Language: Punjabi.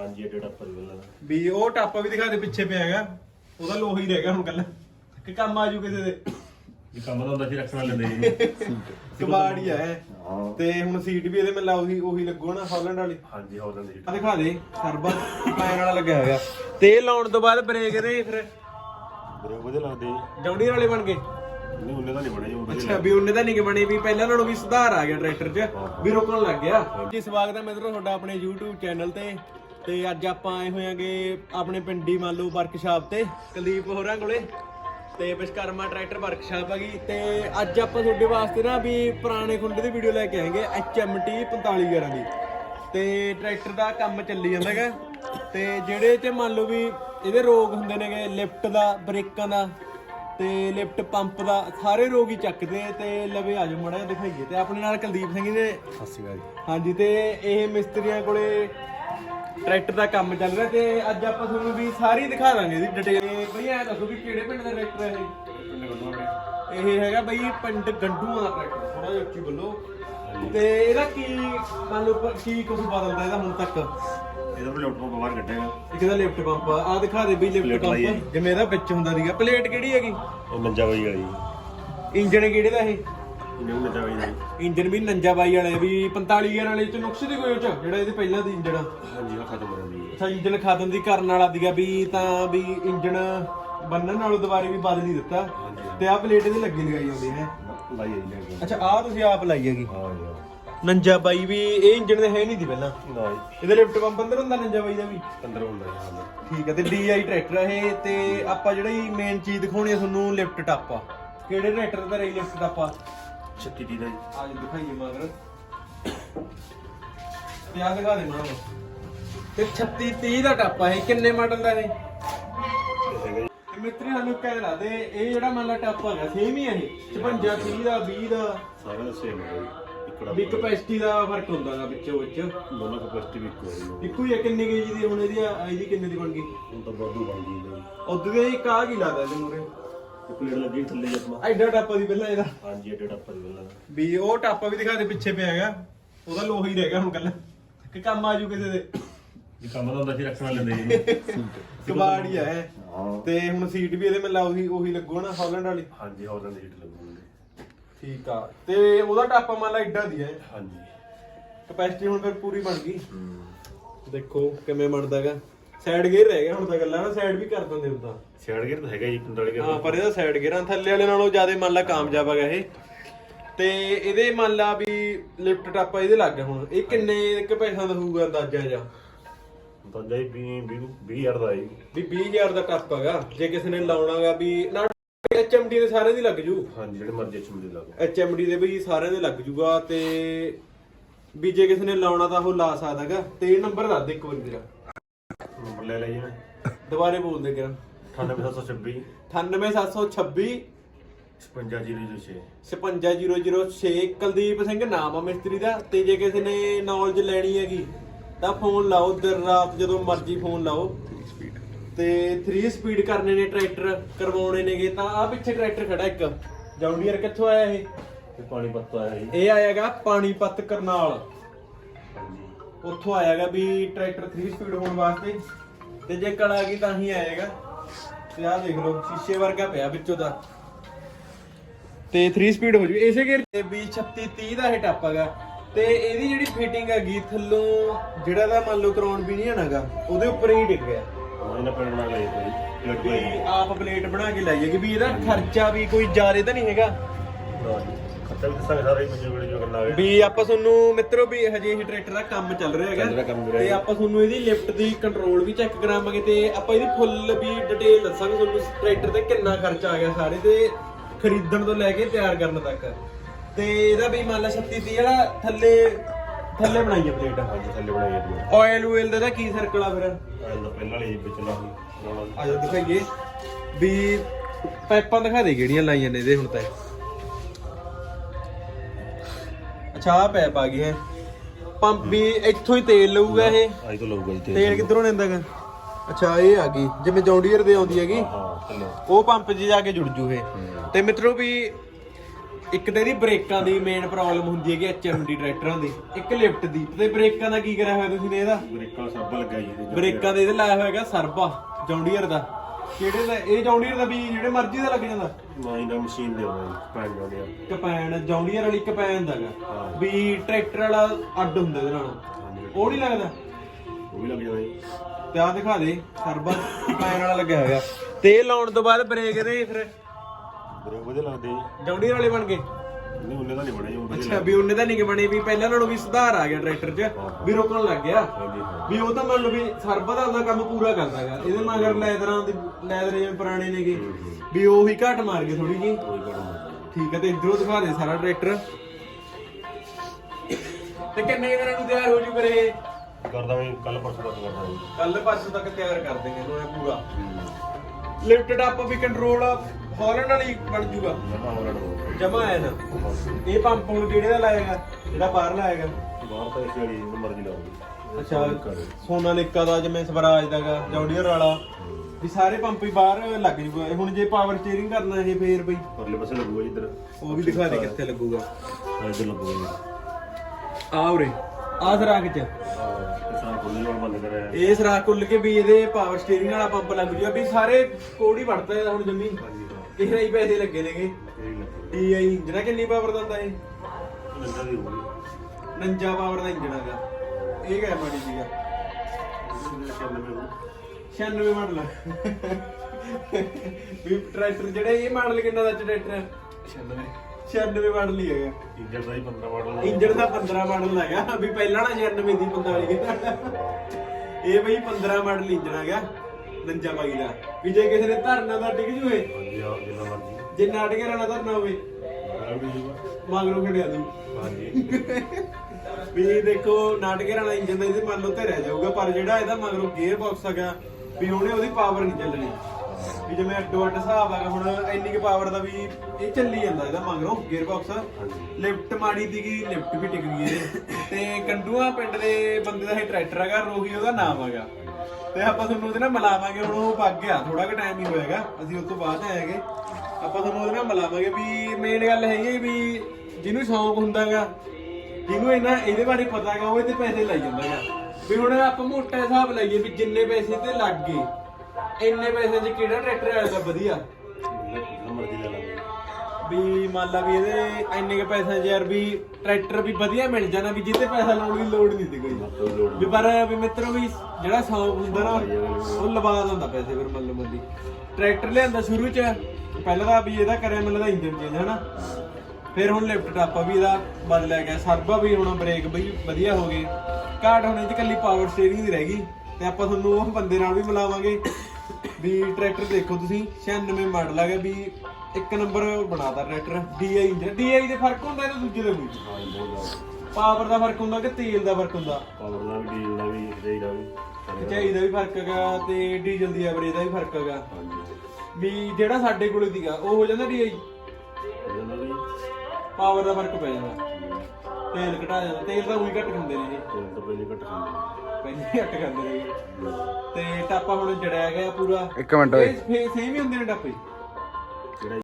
ਹਾਂਜੀ ਇਹ ਡੇਟਾ ਪਰ ਗੱਲਾਂ ਵੀ ਉਹ ਟਾਪਾ ਵੀ ਦਿਖਾ ਦੇ ਪਿੱਛੇ ਪਿਆ ਹੈਗਾ। ਉਹਦਾ ਲੋਹੀ ਰਹਿ ਗਿਆ ਹੁਣ ਕੱਲਾ ਕਿ ਕੰਮ ਆ ਜੂ ਕਿਸੇ ਦੇ। ਇਹ ਕੰਮ ਦਾ ਹੁੰਦਾ ਸੀ ਰੱਖਣਾ ਲੈਂਦੇ ਜੀ। ਕਬਾੜ ਹੀ ਹੈ ਹਾਂ। ਤੇ ਹੁਣ ਸੀਟ ਵੀ ਇਹਦੇ ਮੱਲਾ ਉਹੀ ਉਹੀ ਲੱਗੂ ਨਾ ਹਾਲੈਂਡ ਵਾਲੀ। ਹਾਂਜੀ ਹੋ ਜਾਂਦੇ ਜੀ ਆ ਦਿਖਾ ਦੇ ਸਰਬਤ ਪੈਨ ਵਾਲਾ ਲੱਗਿਆ ਹੋਇਆ। ਤੇ ਇਹ ਲਾਉਣ ਤੋਂ ਬਾਅਦ ਬ੍ਰੇਕ ਇਹਦੇ ਫਿਰ। ਬਰੇ ਵਧੀਆ ਲੱਗਦੇ ਜੀ। ਜੌਂਡੀਅਰ ਵਾਲੇ ਬਣ ਗਏ। ਨਹੀਂ ਉਹਨੇ ਤਾਂ ਨਹੀਂ ਬਣੇ ਜੀ ਉਹ ਵਧੀਆ ਅੱਛਾ ਵੀ ਉਹਨੇ ਤਾਂ ਨਹੀਂ ਬਣੇ ਵੀ ਪਹਿਲਾਂ ਨਾਲੋਂ ਵੀ ਸੁਧਾਰ ਆ ਗਿਆ ਟਰੈਕਟਰ 'ਚ ਵੀ ਰੁਕਣ ਲੱਗ ਗਿਆ। ਜੀ ਸਵਾਗਤ ਹੈ ਮਿੱਤਰੋ ਤੁਹਾਡਾ ਆਪਣੇ YouTube ਚੈਨਲ ਤੇ। ਤੇ ਅੱਜ ਆਪਾਂ ਆਏ ਹੋਇਆਂਗੇ ਆਪਣੇ ਪਿੰਡੀ ਮੰਨ ਲਓ ਵਰਕਸ਼ਾਪ ਤੇ ਕੁਲਦੀਪ ਹੋਰਾਂ ਕੋਲੇ। ਤੇ ਵਿਸ਼ਕਰਮਾ ਟਰੈਕਟਰ ਵਰਕਸ਼ਾਪ ਹੈਗੀ ਤੇ ਅੱਜ ਆਪਾਂ ਤੁਹਾਡੇ ਵਾਸਤੇ ਨਾ ਵੀ ਪੁਰਾਣੇ ਖੁੰਡੇ ਦੀ ਵੀਡੀਓ ਲੈ ਕੇ ਆਏਗੇ HMT 4511 ਦੀ। ਤੇ ਟਰੈਕਟਰ ਦਾ ਕੰਮ ਚੱਲੀ ਜਾਂਦਾ ਹੈਗਾ। ਤੇ ਜਿਹੜੇ ਚ ਮੰਨ ਲਓ ਵੀ ਇਹਦੇ ਰੋਗ ਹੁੰਦੇ ਨੇਗੇ ਲਿਫਟ ਦਾ ਬ੍ਰੇਕਾਂ ਦਾ ਤੇ ਲਿਫਟ ਪੰਪ ਦਾ ਸਾਰੇ ਰੋਗ ਹੀ ਚੱਕਦੇ ਤੇ ਲਵੇ ਆਜੋ ਮੜਾ ਦਿਖਾਈਏ। ਤੇ ਆਪਣੇ ਨਾਲ ਕੁਲਦੀਪ ਸਿੰਘ ਜੀ ਨੇ ਸਤਿ ਸ਼੍ਰੀ ਅਕਾਲ ਹਾਂਜੀ ਤੇ ਇਹ ਮਿਸਤਰੀਆਂ ਕੋਲੇ ਟਰੈਕਟਰ ਦਾ ਕੰਮ ਚੱਲ ਰਿਹਾ ਤੇ ਅੱਜ ਆਪਾਂ ਤੁਹਾਨੂੰ ਵੀ ਸਾਰੀ ਦਿਖਾ ਦਾਂਗੇ ਇਹਦੀ ਡਿਟੇਲ ਬਈ ਐ ਦੱਸੋ ਵੀ ਕਿਹੜੇ ਪਿੰਡ ਦਾ ਟਰੈਕਟਰ ਹੈ ਇਹ? ਇਹ ਹੈਗਾ ਬਈ ਪਿੰਡ ਗੰਡੂਆਂ ਦਾ ਟਰੈਕਟਰ ਥੋੜਾ ਜਿਹਾ ਉੱਚੀ ਬੋਲੋ। ਤੇ ਇਹਦਾ ਕੀ ਮੰਨ ਲਓ ਕੀ ਕੁਝ ਬਦਲਦਾ ਇਹਦਾ ਹੁਣ ਤੱਕ? ਇਹਦਾ ਵੀ ਲੋਟੋ ਬਾਹਰ ਕੱਢੇਗਾ ਇੱਕ ਇਹਦਾ ਲਿਫਟ ਪੰਪ ਆ। ਦਿਖਾ ਦੇ ਬਈ ਲਿਫਟ ਪੰਪ ਜਿਵੇਂ ਇਹਦਾ ਵਿੱਚ ਹੁੰਦਾ ਸੀਗਾ। ਪਲੇਟ ਕਿਹੜੀ ਹੈਗੀ? ਇਹ ਮੰਜਾ ਬਾਈ ਵਾਲੀ ਇੰਜਣ ਕਿਹੜੇ ਦਾ ਇਹ? ਇਹਨੇ ਵੀ ਮੰਜਾ ਬਾਈ ਦਾ? ਜੀ। ਇੰਜਨ ਵੀ 49 ਬਾਈ ਵਾਲੇ ਵੀ 45 ਗੇਅਰ ਵਾਲੇ ਚ ਨੁਕਸ ਦੀ ਕੋਈ ਉਹ ਚ ਜਿਹੜਾ ਇਹਦੇ ਪਹਿਲਾਂ ਦੀ ਇੰਜਣ ਆ। ਹਾਂਜੀ ਆ ਖਤਮ ਹੋ ਜਾਂਦੀ ਹੈ ਅੱਛਾ ਇੰਜਨ ਖਾਦਮ ਦੀ ਕਰਨ ਵਾਲਾ ਦੀਗਾ ਵੀ ਤਾਂ ਵੀ ਇੰਜਨ ਬੰਨਣ ਨਾਲੋਂ ਦੁਬਾਰੇ ਵੀ ਬਦਲ ਹੀ ਦਿੱਤਾ। ਤੇ ਆਹ ਪਲੇਟ ਇਹਦੇ ਲੱਗੀ ਲਗਾਈ ਜਾਂਦੀ ਹੈ ਲਾਈ ਕੇ ਅੱਛਾ ਆਹ ਤੁਸੀਂ ਆਪ ਲਾਈ ਹੈਗੀ? ਹਾਂ ਜੀ ਨੰਜਾ ਬਾਈ ਵੀ ਇਹ ਇੰਜਨ ਦੇ ਹੈ ਨਹੀਂ ਦੀ ਪਹਿਲਾਂ। ਨਾ ਇਹਦੇ ਲਿਫਟ ਪੰਪ ਅੰਦਰ ਹੁੰਦਾ ਨੰਜਾ ਬਾਈ ਦਾ ਵੀ? 15 ਹੁੰਦਾ ਹਾਂ। ਠੀਕ ਹੈ ਤੇ DI ਟਰੈਕਟਰ ਆ ਇਹ ਤੇ ਆਪਾਂ ਜਿਹੜੀ ਮੇਨ ਚੀਜ਼ ਦਿਖਾਉਣੀ ਹੈ ਤੁਹਾਨੂੰ ਲਿਫਟ ਟਾਪ ਆ। ਕਿਹੜੇ ਟਰੈਕਟਰ ਦਾ ਰਹੀ ਲਿਫਟ ਟਾਪ ਆ? 36 ਦੀ ਦਾ ਜੀ। ਅੱਜ ਦਿਖਾਈਏ ਮਗਰ। ਤੇ ਆ ਦਿਖਾ ਦੇ ਮਾੜਾ ਤੇ 36 30 ਦਾ ਟਾਪਾ ਇਹ ਕਿੰਨੇ ਮਾਡਲ ਦਾ ਇਹ? ਹੈਗਾ ਜੀ ਤੇ ਮਿੱਤਰੀ ਸਾਨੂੰ ਕਹਿ ਲਾ ਦੇ ਇਹ ਜਿਹੜਾ ਮੰਨ ਲਾ ਟਾਪਾ ਹੈਗਾ ਸੇਮ ਹੀ ਆ ਇਹ। 55 30 ਦਾ 20 ਦਾ। ਸਾਰਾ ਦਾ ਸੇਮ ਹੈ ਜੀ ਇਕੜਾ ਵੀ ਕਪੈਸਿਟੀ ਦਾ ਫ਼ਰਕ ਹੁੰਦਾ ਹੈਗਾ ਵਿੱਚੋਂ ਵਿੱਚ। ਦੋਨਾਂ ਕਪੈਸਿਟੀ ਵੀ ਇੱਕੋ ਹੈ ਜੀ ਇੱਕੋ ਹੀ ਆ ਕਿੰਨੇ ਕੇਜੀ ਦੀ ਹੁਣ ਇਹਦੀ ਆ- ਇਹਦੀ ਕਿੰਨੇ ਦੀ ਬਣ ਗਈ? ਹੁਣ ਤਾਂ ਬਾਦੂ ਬਣ ਗਈ ਜੀ। ਉਦੋਂ ਦੇ ਇੱਕ ਆ ਕੀ ਲੱਗਦਾ ਇਹਦੇ ਮੂਰੇ ਪਲੇਟ ਲੱਗੀ ਥੱਲੇ ਜੀ ਆਪਣਾ ਐਡਾ ਟਾਪਾ ਦੀ ਪਹਿਲਾਂ ਇਹਦਾ। ਹਾਂਜੀ ਇਹ ਡੇਟਾ ਪਰ ਗੱਲਾਂ ਵੀ ਉਹ ਟਾਪਾ ਵੀ ਦਿਖਾ ਦੇ ਪਿੱਛੇ ਪਿਆ ਹੈਗਾ। ਉਹਦਾ ਲੋਹੀ ਰਹਿ ਗਿਆ ਹੁਣ ਕੱਲਾ ਕਿ ਕੰਮ ਆ ਜੂ ਕਿਸੇ ਦੇ। ਇਹ ਕੰਮ ਦਾ ਹੁੰਦਾ ਸੀ ਰੱਖਣਾ ਲੈਂਦੇ ਜੀ ਕਬਾੜ ਹੀ ਹੈ ਹਾਂ। ਤੇ ਹੁਣ ਸੀਟ ਵੀ ਇਹਦੇ ਮੱਲਾ ਉਹੀ ਉਹੀ ਲੱਗੂ ਨਾ ਹਾਲੈਂਡ ਵਾਲੀ? ਹਾਂਜੀ ਹੋ ਜਾਂਦੇ ਹੀਟ ਲੱਗੂਗੇ ਠੀਕ ਆ। ਤੇ ਉਹਦਾ ਟਾਪਾ ਮੰਨ ਲਾ ਐਡਾ ਦੀ ਹੈ ਹਾਂਜੀ। ਕਪੈਸਿਟੀ ਹੁਣ ਫਿਰ ਪੂਰੀ ਬਣ ਗਈ। ਹੂੰ। ਦੇਖੋ ਕਿਵੇਂ ਬਣਦਾਗਾ ਸਾਈਡ ਗੇਅਰ ਰਹਿ ਗਿਆ ਹੁਣ ਤਾਂ ਗੱਲਾਂ ਨਾ ਸਾਈਡ ਵੀ ਕਰ ਦਿੰਦੇ ਤਾਂ। ਛੇੜ ਗੇਰ ਤਾਂ ਹੈਗਾ ਜੀ 45 ਗੇਰ ਹਾਂ ਪਰ ਇਹਦਾ ਸਾਈਡ ਗੇਅਰਾਂ ਥੱਲੇ ਵਾਲੇ ਨਾਲੋਂ ਜ਼ਿਆਦਾ ਮੰਨ ਲਾ ਕਾਮਯਾਬ ਹੈਗਾ ਇਹ। ਤੇ ਇਹਦੇ ਮੰਨ ਲਾ ਵੀ ਲਿਫਟ ਟਾਪਾ ਇਹਦੇ ਲੱਗ ਗਿਆ ਹੁਣ। ਇਹ ਕਿੰਨੇ ਕੁ ਪੈਸਾ ਦਾ ਹੋਊਗਾ ਅੰਦਾਜ਼ਾ ਜਾਂ ਤਾਂ ਜਾਈ 20 20 ਹਜ਼ਾਰ ਦਾ ਹੈ ਜੀ। ਵੀ 20000 ਦਾ ਟਾਪਾ ਹੈਗਾ। ਜੇ ਕਿਸੇ ਨੇ ਲਾਉਣਾਗਾ ਵੀ ਨਾ HMD ਦੇ ਸਾਰੇ ਦੀ ਲੱਗ ਜੂ। ਹਾਂਜੀ ਜਿਹੜੇ ਮਰਜ਼ੀ ਚੁੰਮਦੇ ਲਾਗੋ HMD ਦੇ ਵੀ ਸਾਰਿਆਂ ਦੇ ਲੱਗ ਜੂਗਾ ਤੇ ਵੀ ਜੇ ਕਿਸੇ ਨੇ ਲਾਉਣਾ ਤਾਂ ਉਹ ਲਾ ਸਕਦਾਗਾ ਤੇ ਇਹ ਨੰਬਰ ਦੱਸ ਦੇ ਇੱਕ ਵਾਰੀ ਤੇਰਾ ਨੰਬਰ ਲੈ ਲਈ ਮੈਂ। ਦੁਬਾਰੇ ਬੋਲ ਦੇ ਕਿਰਾ 98726 98726 55006 55006 ਕੁਲਦੀਪ ਸਿੰਘ ਨਾਮ ਆ ਮਿਸਤਰੀ ਦਾ ਤੇ ਜੇ ਕਿਸੇ ਨੇ ਨੌਲੇਜ ਲੈਣੀ ਹੈਗੀ ਤਾਂ ਫੋਨ ਲਾਓ। ਦਿਨ ਰਾਤ ਜਦੋਂ ਮਰਜ਼ੀ ਫੋਨ ਲਾਓ। ਤੇ 3 ਸਪੀਡ ਕਰਨੇ ਨੇ ਟਰੈਕਟਰ ਕਰਵਾਉਣੇ ਨੇਗੇ। ਤਾਂ ਆ ਪਿੱਛੇ ਟਰੈਕਟਰ ਖੜਾ ਇੱਕ। ਜੌਂਡੀਅਰ ਕਿੱਥੋਂ ਆਇਆ ਇਹ? ਤੇ ਪਾਣੀ ਪੱਤਾ ਹੈ ਜੀ। ਇਹ ਆਇਆਗਾ ਪਾਣੀਪਤ ਕਰਨਾਲ। ਉੱਥੋਂ ਆਇਆਗਾ ਵੀ ਟਰੈਕਟਰ 3 ਸਪੀਡ ਹੋਣ ਵਾਸਤੇ। ਤੇ ਜੇ ਕਲ ਆ ਗਈ ਤਾਂ ਹੀ ਆਏਗਾ। ਤੇ ਆਹ ਦੇਖ ਲਓ ਸ਼ੀਸ਼ੇ ਵਰਗਾ ਪਿਆ ਵਿੱਚੋਂ ਦਾ ਤੇ 3 ਸਪੀਡ ਹੋ ਜੂ। ਇਸੇ ਗੇਅਰ ਤੇ ਵੀ 36 30 ਦਾ ਇਹ ਟੱਪ ਹੈਗਾ। ਤੇ ਇਹਦੀ ਜਿਹੜੀ ਫਿਟਿੰਗ ਹੈਗੀ ਥੱਲੋਂ ਜਿਹੜਾ ਦਾ ਮੰਨ ਲਓ ਕਰਾਉਣ ਵੀ ਨਹੀਂ ਆਣਾਗਾ ਉਹਦੇ ਉੱਪਰ ਹੀ ਡਿੱਗ ਗਿਆ। ਇਹਨਾਂ ਬਣਾ ਲਈ ਵੀ ਆਪ ਪਲੇਟ ਬਣਾ ਕੇ ਲਾਈਏ ਕਿ ਵੀ ਇਹਦਾ ਖਰਚਾ ਵੀ ਕੋਈ ਜ਼ਿਆਦਾ ਤਾਂ ਨਹੀਂ ਹੈਗਾ। ਖਰਚਾ ਵੀ ਦੱਸਾਂਗੇ ਸਾਰਾ ਹੀ ਮੈਨੂੰ ਵੀਡੀਓ ਕਰਨਾ ਆਵੇ ਵੀ ਆਪਾਂ ਤੁਹਾਨੂੰ ਮਿੱਤਰੋ ਵੀ ਹਜੇ ਇਹ ਟਰੈਕਟਰ ਦਾ ਕੰਮ ਚੱਲ ਰਿਹਾ ਚੱਲ ਰਿਹਾ ਹੈਗਾ। ਤੇ ਆਪਾਂ ਤੁਹਾਨੂੰ ਇਹਦੀ ਲਿਫਟ ਦੀ ਕੰਟਰੋਲ ਵੀ ਚੈੱਕ ਕਰਾਵਾਂਗੇ ਤੇ ਆਪਾਂ ਇਹਦੀ ਫੁੱਲ ਵੀ ਡਿਟੇਲ ਦੱਸਾਂਗੇ ਤੁਹਾਨੂੰ ਟਰੈਕਟਰ ਤੇ ਕਿੰਨਾ ਖਰਚਾ ਆ ਗਿਆ ਸਾਰੇ ਤੇ ਖਰੀਦਣ ਤੋਂ ਲੈ ਕੇ ਤਿਆਰ ਕਰਨ ਤੱਕ। ਤੇ ਇਹਦਾ ਵੀ ਮੰਨ ਲਾ 36 30 ਵਾਲਾ ਥੱਲੇ ਥੱਲੇ ਬਣਾਈਏ ਪਲੇਟ ਹਾਂਜੀ ਥੱਲੇ ਬਣਾਈ ਹੈ ਆਇਲ ਓਇਲ ਦਾ ਤਾਂ ਕੀ ਸਰਕਲ ਆ ਫਿਰ? ਆਇਲ ਦਾ ਪਹਿਲਾਂ ਵਾਲੀ ਵਿੱਚ ਲਾ ਲਾਉਣਾ ਆਜੋ ਦਿਖਾਈਏ। ਵੀ ਪਾਈਪਾਂ ਦਿਖਾ ਦੇ ਕਿਹੜੀਆਂ ਲਾਈਆਂ ਨੇ ਇਹਦੇ ਹੁਣ ਤਾਂ। ਅੱਛਾ ਆ ਪੈਪ ਆ ਗਈ ਹੈ। ਪੰਪ ਵੀ ਇੱਥੋਂ ਹੀ ਤੇਲ ਲਊਗਾ ਇਹ। ਆਈ ਤਾਂ ਲਊਗਾ ਜੀ ਤੇਲ ਕਿੱਧਰੋਂ ਲੈਂਦਾਗਾ ਅੱਛਾ ਇਹ ਆ ਗਈ। ਜਿਵੇਂ ਜੌਂਡੀਅਰ ਦੇ ਆਉਂਦੀ ਹੈਗੀ ਹਾਂ ਥੱਲੇ ਉਹ ਪੰਪ 'ਚ ਜਾ ਕੇ ਜੁੜ ਜੂ ਇਹ। ਤੇ ਮਿੱਤਰੋ ਵੀ ਇੱਕ ਤੇ ਇਹਦੀ ਬ੍ਰੇਕਾਂ ਦੀ ਮੇਨ ਪ੍ਰੋਬਲਮ ਹੁੰਦੀ ਹੈ ਕਿ ਐਚਐਮਡੀ ਟਰੈਕਟਰਾਂ ਦੀ। ਇੱਕ ਲਿਫਟ ਦੀ। ਤੇ ਬ੍ਰੇਕਾਂ ਦਾ ਕੀ ਕਰਿਆ ਹੋਇਆ ਤੁਸੀਂ ਨੇ ਇਹਦਾ? ਬ੍ਰੇਕਾਂ ਸਭ ਲੱਗਾ ਜੀ ਇਹਦੇ ਚ। ਬ੍ਰੇਕਾਂ ਦੇ ਇਹਦੇ ਲਾਇਆ ਹੋਇਆਗਾ ਸਰਬਾ ਜੌਂਡੀਅਰ ਦਾ ਕਿਹੜੇ ਦਾ ਇਹ ਜੌਂਡੀਅਰ ਦਾ ਵੀ ਜਿਹੜੇ ਮਰਜ਼ੀ ਦਾ ਲੱਗ ਜਾਂਦਾ। ਨਾ ਇਹਨਾਂ ਮਸ਼ੀਨ ਦੇ ਹੋਣਾ ਪੈਣ ਜਾਂਦੇ ਆ ਕਪੈਨ ਜੌਂਡੀਅਰ ਵਾਲੀ ਕਪੈਨ ਦਾਗਾ ਹਾਂ। ਵੀ ਟਰੈਕਟਰ ਵਾਲਾ ਅੱਡ ਹੁੰਦਾ ਇਹਦੇ ਨਾਲੋਂ। ਉਹ ਨਹੀਂ ਲੱਗਦਾ। ਉਹ ਵੀ ਲੱਗ ਜਾਂਦਾ ਜੀ। ਤੇ ਆ ਦਿਖਾ ਦੇ ਸਰਬਾ ਕਪੈਨ ਵਾਲਾ ਲੱਗਿਆ ਹੋਇਆ। ਤੇ ਇਹ ਲਾਉਣ ਤੋਂ ਬਾਅਦ ਬ੍ਰੇਕ ਇਹਦੇ ਫਿਰ। ਬ੍ਰੇਕ ਵਧੀਆ ਲੱਗਦੇ ਜੀ। ਜੌਂਡੀਅਰ ਵਾਲੇ ਬਣ ਗਏ। ਨਹੀਂ ਉਹਨੇ ਤਾਂ ਨਹੀਂ ਬਣੇ ਜੀ ਉਹ ਵਧੀਆ ਅੱਛਾ ਵੀ ਉਹਨੇ ਤਾਂ ਨਹੀਂ ਬਣੇ ਵੀ ਪਹਿਲਾਂ ਨਾਲੋਂ ਵੀ ਸੁਧਾਰ ਆ ਗਿਆ ਟਰੈਕਟਰ 'ਚ ਵੀ ਰੋਕਣ ਲੱਗ ਗਿਆ। ਵੀ ਉਹ ਤਾਂ ਮੰਨ ਲਓ ਵੀ ਸਰਬਾ ਦਾ ਕੰਮ ਪੂਰਾ ਕਰਦਾ ਹੈਗਾ ਇਹਦੇ ਮਗਰ ਲੈਦਰਾਂ ਦੀ ਲੈਦਰ ਜਿਵੇਂ ਪੁਰਾਣੇ ਨੇਗੇ ਵੀ ਉਹੀ ਘਾਟ ਮਾਰ ਗਏ ਥੋੜੀ ਜੀ ਠੀਕ ਹੈ ਤੇ ਇਧਰੋਂ ਦਿਖਾ ਦੇ ਸਾਰਾ ਟਰੈਕਟਰ ਤੇ ਕਿੰਨੇ ਦਿਨਾਂ ਨੂੰ ਤਿਆਰ ਹੋ ਜੂ ਕਰੇ ਕਰਦਾ ਮੈਂ ਕੱਲ ਪਰਸੋਂ ਤੱਕ ਕਰਦਾ ਜੀ ਕੱਲ ਪਰਸੋਂ ਤੱਕ ਤਿਆਰ ਕਰ ਦੇਂਗੇ ਇਹਨੂੰ ਇਹ ਪੂਰਾ ਲਿਫਟਡ ਅਪ ਵੀ ਕੰਟਰੋਲ ਹੌਲੈਂਡ ਵਾਲੀ ਬਣ ਜੂਗਾ। ਜਮਾ ਹੈ ਨਾ। ਇਹ ਪੰਪ ਹੁਣ ਕਿਹੜੇ ਦਾ ਲਾਏਗਾ? ਜਿਹੜਾ ਬਾਹਰ ਲਾਏਗਾ। ਬਾਹਰ ਤਾਂ ਇਸ ਵਾਲੀ ਮਰਜ਼ੀ ਲਾਓ ਅੱਛਾ ਕਰੇ ਸੋਨਾਲਿਕਾ ਦਾ ਜਿਵੇਂ ਸਵਰਾਜ ਦਾਗਾ ਜੌਂਡੀਅਰ ਵਾਲਾ ਵੀ ਸਾਰੇ ਪੰਪ ਹੀ ਬਾਹਰ ਲੱਗ ਜੂਗਾ। ਇਹ ਹੁਣ ਜੇ ਪਾਵਰ ਸਟੀਅਰਿੰਗ ਕਰਨਾ ਇਹ ਫੇਰ ਬਈ। ਪਰਲੇ ਪਾਸੇ ਲੱਗੂਗਾ ਜੀ ਇੱਧਰ। ਉਹ ਵੀ ਦਿਖਾ ਦੇ ਕਿੱਥੇ ਲੱਗੂਗਾ। ਇੱਧਰ ਲੱਗੂਗਾ ਆ ਉਰੇ ਆ ਸਰਾਖ ਚ। ਇਹ ਸਾਰਾ ਖੁੱਲ੍ਹੀ ਵਾਲ ਬੰਦ ਕਰਿਆ। ਇਹ ਸਰਾਖ ਖੁੱਲ ਕੇ ਵੀ ਇਹਦੇ ਪਾਵਰ ਸਟੀਅਰਿੰਗ ਵਾਲਾ ਪੰਪ ਲੱਗ ਜੂਗਾ। ਵੀ ਸਾਰੇ ਹੀ ਵੜਦਾ ਹੁਣ ਜੰਮੀ ਹਾਂਜੀ। ਹਾਂ ਨਾਲ ਹੀ ਪੈਸੇ ਲੱਗੇ ਨੇਗੇ। ਲੱਗੂਗਾ ਟੀਆਈ ਜਿਹੜਾ ਕਿੰਨੀ ਪਾਵਰ ਦਿੰਦਾ ਇਹ? ਨੰਦਾ ਦੀ ਹੋਊਗੀ। 49 ਪਾਵਰ ਦਾ ਇੰਜਣ ਹੈਗਾ। ਇਹ ਕਿਆ ਮਾੜੀ ਸੀਗਾ 96 96 ਮਾਡਲ। ਵੀ ਟਰੈਕਟਰ ਜਿਹੜੇ ਇਹ ਮਾਡਲ ਕਿੰਨਾ ਦਾ ਟਰੈਕਟਰ 96 96 ਮਾਡਲ ਹੀ ਹੈਗਾ। ਇੰਜਨ ਦਾ ਹੀ 15 ਮਾਡਲ ਇੰਜਣ ਦਾ 15 ਮਾਡਲ ਹੈਗਾ। ਵੀ ਪਹਿਲਾਂ ਨਾ 96 ਦੀ 45 ਇਹ ਬਈ 15 ਮਾਡਲ ਇੰਜਣ ਹੈਗਾ। ਨੰਜਾ ਬਾਈ ਦਾ। ਵੀ ਜੇ ਕਿਸੇ ਨੇ ਧਰਨਾ ਦਾ ਟਿਕ ਜੂਏ ਹਾਂਜੀ ਹਾਂ ਜਿੰਨਾ ਮਰਜ਼ੀ। ਜੇ ਨਾਟਕ ਧਰਨਾ ਹੋਵੇ। ਮੈਂ ਵੀ ਜੂਗਾ। ਮਗਰੋਂ ਖੜਿਆ ਦੂ ਹਾਂਜੀ। ਵੀ ਦੇਖੋ ਨਾਟਕ ਵਾਲਾ ਇੰਜਨ ਦਾ ਇਹਦੇ ਮੰਨ ਲਓ ਤੇ ਰਹਿ ਜਾਊਗਾ। ਪਰ ਜਿਹੜਾ ਇਹਦਾ ਮਗਰੋਂ ਗੇਅਰ ਬਾਕਸ ਹੈਗਾ ਵੀ ਉਹਨੇ ਉਹਦੀ ਪਾਵਰ ਨਹੀਂ ਚੱਲਣੀ। ਵੀ ਜਿਵੇਂ ਅੱਡੋ ਅੱਡ ਹਿਸਾਬ ਹੈਗਾ ਹੁਣ ਇੰਨੀ ਕੁ ਪਾਵਰ ਦਾ ਵੀ ਇਹ ਚੱਲੀ ਜਾਂਦਾ ਇਹਦਾ ਮਗਰੋਂ ਗੇਅਰ ਬਾਕਸ ਹਾਂਜੀ। ਲਿਫਟ ਮਾੜੀ ਸੀਗੀ ਲਿਫਟ ਵੀ ਟਿਕ ਗਈ ਇਹਦੇ। ਤੇ ਕੰਡੂਆ ਪਿੰਡ ਦੇ ਬੰਦੇ ਦਾ ਇਹ ਟਰੈਕਟਰ ਹੈਗਾ ਰੋਹੀ ਉਹਦਾ ਨਾਮ ਹੈਗਾ। ਤੇ ਆਪਾਂ ਤੁਹਾਨੂੰ ਉਹਦੇ ਨਾਲ ਮਿਲਾਵਾਂਗੇ, ਹੁਣ ਉਹ ਪੱਕ ਗਿਆ ਥੋੜਾ ਕੁ ਟਾਈਮ ਹੀ ਹੋਏਗਾ ਅਸੀਂ ਉਸ ਤੋਂ ਬਾਅਦ ਆਏਗੇ ਆਪਾਂ ਤੁਹਾਨੂੰ ਉਹਦੇ ਨਾਲ ਮਿਲਾਵਾਂਗੇ ਵੀ ਮੇਨ ਗੱਲ ਹੈਗੀ ਵੀ ਜਿਹਨੂੰ ਸ਼ੌਂਕ ਹੁੰਦਾਗਾ, ਜਿਹਨੂੰ ਇਹਨਾਂ, ਇਹਦੇ ਬਾਰੇ ਪਤਾ ਹੈਗਾ ਉਹ ਇਹਦੇ ਪੈਸੇ ਲਾਈ ਜਾਂਦਾਗਾ। ਵੀ ਹੁਣ ਆਪਾਂ ਮੋਟਾ ਹਿਸਾਬ ਲਾਈਏ ਵੀ ਜਿੰਨੇ ਪੈਸੇ ਤੇ ਲੱਗ ਗਏ, ਇੰਨੇ ਪੈਸੇ 'ਚ ਕਿਹੜਾ ਟਰੈਕਟਰ ਆਏਗਾ ਵਧੀਆ? ਜਿੰਨਾ ਮਰਜ਼ੀ ਲੈ। ਵੀ ਮੰਨ ਲਾ ਵੀ ਇਹਦੇ ਇੰਨੇ ਕੇ ਪੈਸੇ ਯਾਰ ਵੀ ਟਰੈਕਟਰ ਵੀ ਵਧੀਆ ਮਿਲ ਜਾਣਾ ਵੀ ਜਿੱਤੇ ਪੈਸਾ ਲਾਉਣ ਦੀ ਲੋੜ ਨਹੀਂ ਦੀ ਕੋਈ ਵੀ ਪਰ ਵੀ ਮਿੱਤਰੋ ਵੀ ਜਿਹੜਾ ਸ਼ੌਂਕ ਹੁੰਦਾ ਨਾ ਉਹ ਲਵਾ ਦਿੰਦਾ ਪੈਸੇ ਫਿਰ ਮੰਨ ਲਓ ਬੰਦੀ ਟਰੈਕਟਰ ਲਿਆਂਦਾ ਸ਼ੁਰੂ 'ਚ ਪਹਿਲਾਂ ਤਾਂ ਵੀ ਇਹਦਾ ਕਰਿਆ ਮੈਨੂੰ ਲੱਗਦਾ ਇੰਜਨ ਚੇਂਜ ਹਨਾ? ਫਿਰ ਹੁਣ ਲਿਫਟ ਟਾਪਾ ਵੀ ਇਹਦਾ ਬਦਲਿਆ ਗਿਆ ਸਰਬਾ ਵੀ ਹੁਣ ਬ੍ਰੇਕ ਵੀ ਵਧੀਆ ਹੋ ਗਏ। ਘਾਟ ਹੁਣ 'ਚ ਕੱਲੀ ਪਾਵਰ ਸਟੀਅਰਿੰਗ ਦੀ ਰਹਿ ਗਈ ਤੇ ਆਪਾਂ ਤੁਹਾਨੂੰ ਉਹ ਬੰਦੇ ਨਾਲ ਵੀ ਮਿਲਾਵਾਂਗੇ। ਵੀ ਟਰੈਕਟਰ ਦੇਖੋ ਤੁਸੀਂ 96 ਮਾਡਲ ਹੈਗਾ ਵੀ ਇੱਕ ਨੰਬਰ ਬਣਾਤਾ ਟਰੈਕਟਰ DI ਇੰਜਨ। DI ਦੇ ਫ਼ਰਕ ਹੁੰਦਾ ਇਹਦੇ ਦੂਜੇ ਦੇ ਵਿੱਚ। ਹਾਂ ਜੀ, ਬਹੁਤ ਜ਼ਿਆਦਾ। ਪਾਵਰ ਦਾ ਫ਼ਰਕ ਹੁੰਦਾ ਕਿ ਤੇਲ ਦਾ ਫ਼ਰਕ ਹੁੰਦਾ? ਪਾਵਰ ਦਾ ਵੀ ਡੀਲ ਦਾ ਵੀ ਰੇਈ ਦਾ ਵੀ। ਕਰੇਗਾ। ਚਾਈ ਦਾ ਵੀ ਫ਼ਰਕ ਹੈਗਾ ਤੇ ਡੀਜ਼ਲ ਦੀ ਐਵਰੇਜ ਦਾ ਵੀ ਫ਼ਰਕ ਹੈਗਾ। ਹਾਂਜੀ। ਵੀ ਜਿਹੜਾ ਸਾਡੇ ਕੋਲੇ ਸੀਗਾ ਉਹ ਹੋ ਜਾਂਦਾ ਵੀ ਪਾਵਰ ਦਾ ਫ਼ਰਕ ਪੈ ਜਾਂਦਾ। ਤੇਲ ਘਟਾ ਜਾਂਦਾ। ਤੇਲ ਤਾਂ ਉਹੀ ਘੱਟ ਖਾਂਦੇ ਨੇ ਤੇਲ ਤੋਂ ਪਹਿਲੇ ਘੱਟ ਖਾਂਦੇ ਪਹਿਲੇ ਘੱਟ ਖਾਂਦੇ ਨੇ ਤੇ ਟਾਪਾ ਹੁਣ ਜੜਿਆ ਗਿਆ ਪੂਰਾ। ਇੱਕ ਮਿੰਟ ਓਏ। ਇਹ ਸੇਮ ਹੀ ਹੁੰਦੇ ਨੇ ਟਾਪੇ।